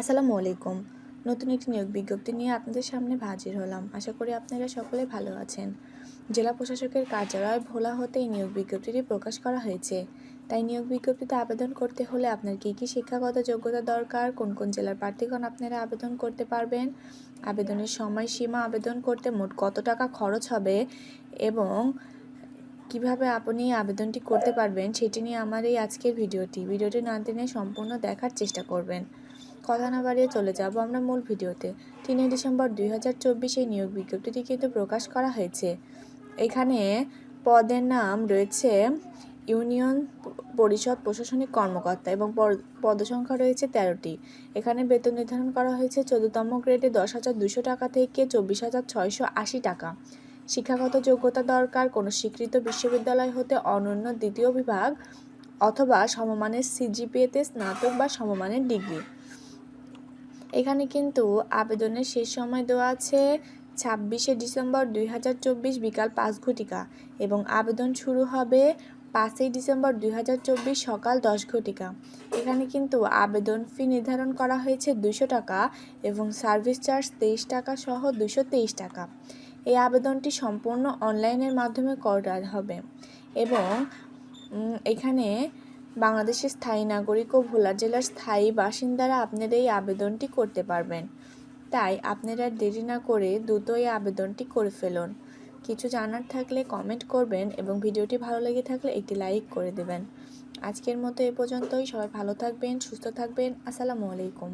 আসসালামু আলাইকুম। নতুন একটি নিয়োগ বিজ্ঞপ্তি নিয়ে আপনাদের সামনে হাজির হলাম। আশা করি আপনারা সকলে ভালো আছেন। জেলা প্রশাসকের কার্যালয় ভোলা হতে এই নিয়োগ বিজ্ঞপ্তিটি প্রকাশ করা হয়েছে। তাই নিয়োগ বিজ্ঞপ্তিতে আবেদন করতে হলে আপনার কী কী শিক্ষাগত যোগ্যতা দরকার, কোন কোন জেলার প্রার্থীগণ আপনারা আবেদন করতে পারবেন, আবেদনের সময়সীমা আবেদন করতে মোট কত টাকা খরচ হবে এবং কীভাবে আপনি আবেদনটি করতে পারবেন, সেটি নিয়ে আমার এই আজকের ভিডিওটি। ভিডিওটি না টেনে সম্পূর্ণ দেখার চেষ্টা করবেন। কথা না বাড়িয়ে চলে যাব আমরা মূল ভিডিওতে। তিনই ডিসেম্বর দুই হাজার চব্বিশে নিয়োগ বিজ্ঞপ্তিটি কিন্তু প্রকাশ করা হয়েছে। এখানে পদের নাম রয়েছে ইউনিয়ন পরিষদ প্রশাসনিক কর্মকর্তা এবং পদ- পদসংখ্যা রয়েছে তেরোটি। এখানে বেতন নির্ধারণ করা হয়েছে চোদ্দতম গ্রেডে দশ হাজার দুশো টাকা থেকে চব্বিশ হাজার ছয়শো আশি টাকা। শিক্ষাগত যোগ্যতা দরকার, কোনো স্বীকৃত বিশ্ববিদ্যালয় হতে অনন্য দ্বিতীয় বিভাগ অথবা সমমানের সিজিপিএতে স্নাতক বা সমমানের ডিগ্রি। এখানে কিন্তু আবেদনের শেষ সময় দেওয়া আছে ছাব্বিশে ডিসেম্বর দুই হাজার চব্বিশ বিকাল পাঁচ ঘটিকা এবং আবেদন শুরু হবে পাঁচই ডিসেম্বর দুই হাজার চব্বিশ সকাল দশ ঘটিকা। এখানে কিন্তু আবেদন ফি নির্ধারণ করা হয়েছে দুশো টাকা এবং সার্ভিস চার্জ তেইশ টাকা সহ দুশো টাকা। এই আবেদনটি সম্পূর্ণ অনলাইনের মাধ্যমে করা হবে এবং এখানে বাংলাদেশের স্থায়ী নাগরিক ও ভোলা জেলার স্থায়ী বাসিন্দারা আপনারা এই আবেদনটি করতে পারবেন। তাই আপনারা দেরি না করে দ্রুত এই আবেদনটি করে ফেলুন। কিছু জানার থাকলে কমেন্ট করবেন এবং ভিডিওটি ভালো লেগে থাকলে একটি লাইক করে দেবেন। আজকের মতো এ পর্যন্তই। সবাই ভালো থাকবেন, সুস্থ থাকবেন। আসসালামু আলাইকুম।